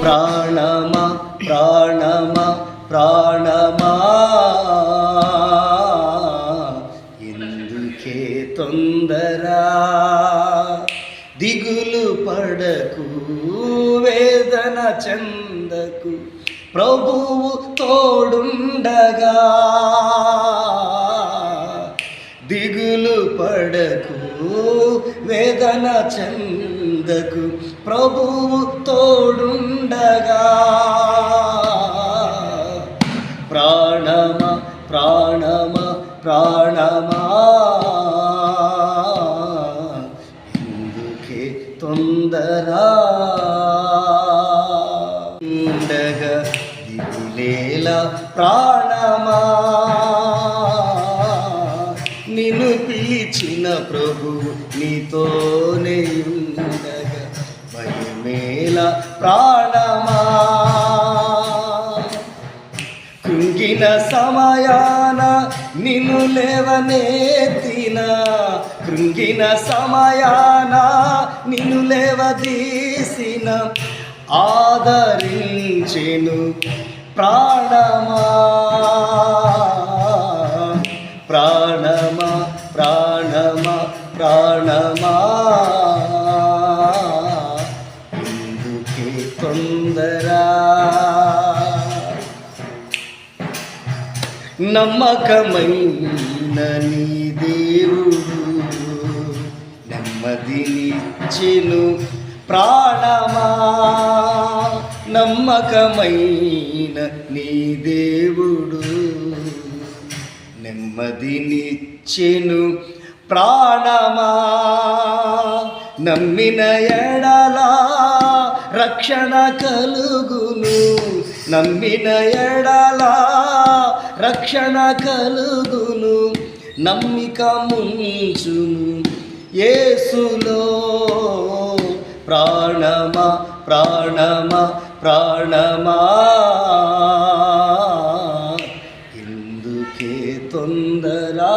ప్రాణమా ప్రాణమా ప్రాణమా. ఎందుకే తొందరా? దిగులు పడకు వేదన చందకు ప్రభువు తోడుండగా. వేదన చందకు ప్రభువు తోడుండగా ప్రాణమా ప్రాణమా ప్రాణమా ఎందుకే తొందరా ఉండగా దిగులేలా ప్రాణమా నిన్ను పిలిచిన ప్రభువు నీతోనే ఉండగా భయమేల ప్రాణమా? కృంగిన సమయాన నిన్ను లేవనెత్తిన కృంగిన సమయాన నిన్ను లేవదీసిన? ఆదరించెను ప్రాణమా? నమ్మకమైన నీ దేవుడు నెమ్మదినిచ్చెను ప్రాణమా? నమ్మకమైన నీ దేవుడు నెమ్మదినిచ్చెను ప్రాణమా? నమ్మిన ఎడలా రక్షణ కలుగును నమ్మిన ఎడలా రక్షణ కలుగును నమ్మిక ముంచును. ఏసులో ప్రాణమా ప్రాణమా ప్రాణమా. ఎందుకే తొందరా?